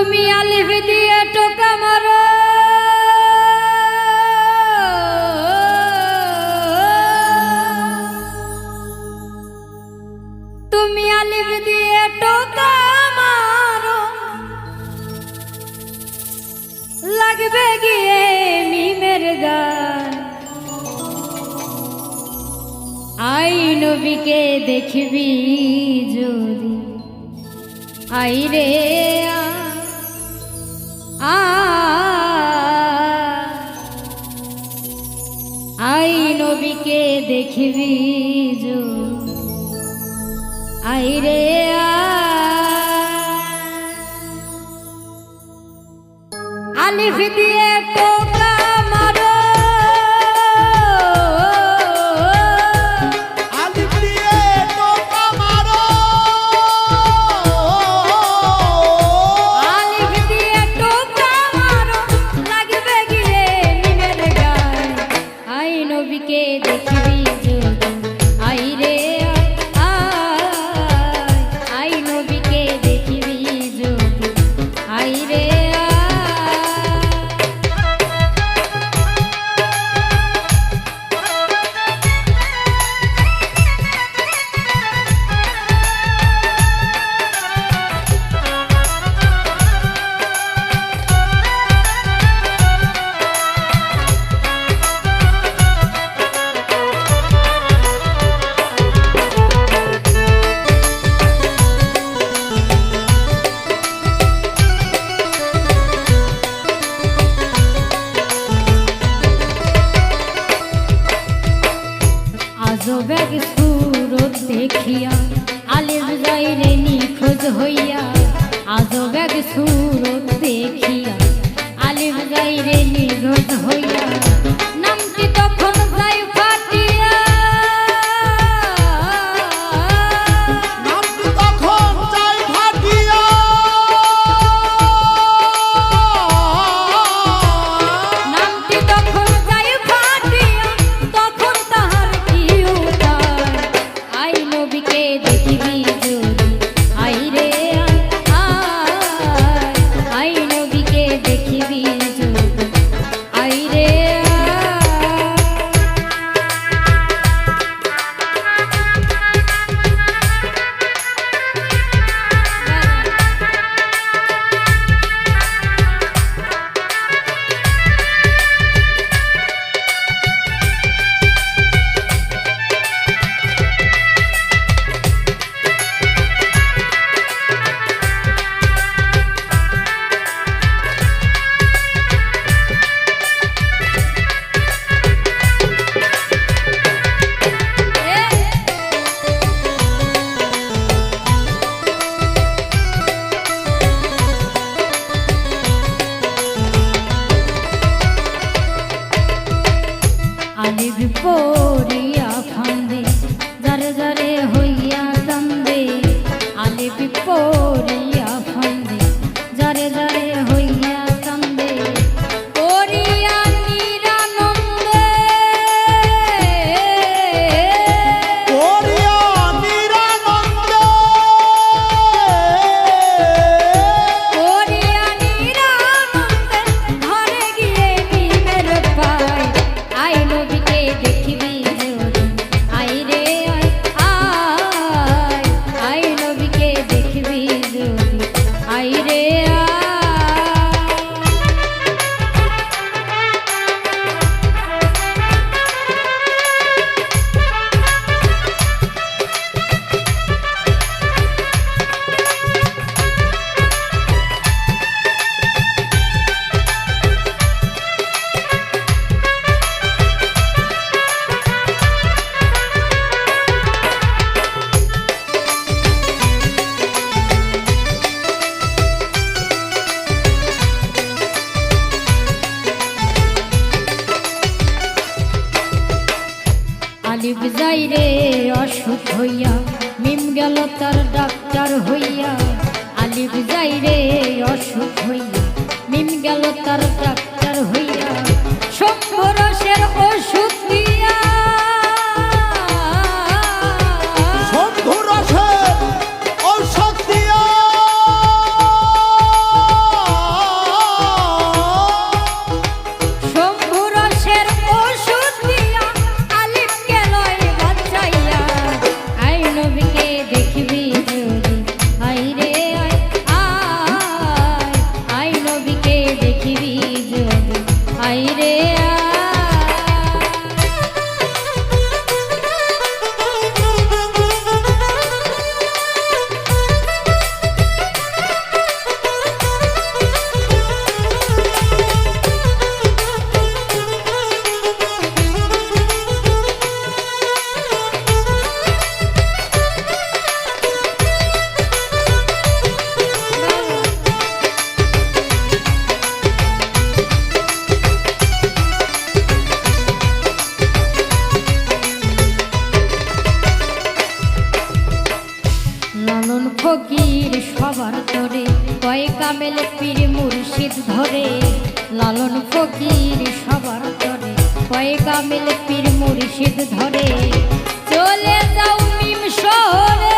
তুমি আলিফ দিয়ে টোকা মারো। তুমি আলিফ দিয়ে টোকা মারো। লাগবে গিয়ে মিমের গান। আই নবীকে দেখবি যদি। আই রে দেখবি যু আই রে আ। আলিফ দিয়ে টোকা এক সুরত দেখিয়া আলিফ যাইরে নিখোঁজ হইয়া, আজ ব্যাগ সুরত দেখিয়া আলিফ যাইরে নিখোঁজ হইয়া। পড়িয়া ফান্দে জারে জারে হইয়া কান্দে। আলিফ পড়িয়া ফান্দে জারে জারে রে রে অসুখ হইয়া, মিম গেল তার ডাক্তার হইয়া। আলিফ যাই রে অসুখ হইয়া, মিম গেল তার ডাক্তার হইয়া। শম্ভরসের ওষুধ ফকির সবার তরে কয়ে কামেল পীর মুর্শিদ ধরে। লালন ফকির সবার তরে কয়ে কামেল পীর মুর্শিদ ধরে। চলে যাও মিম শহরে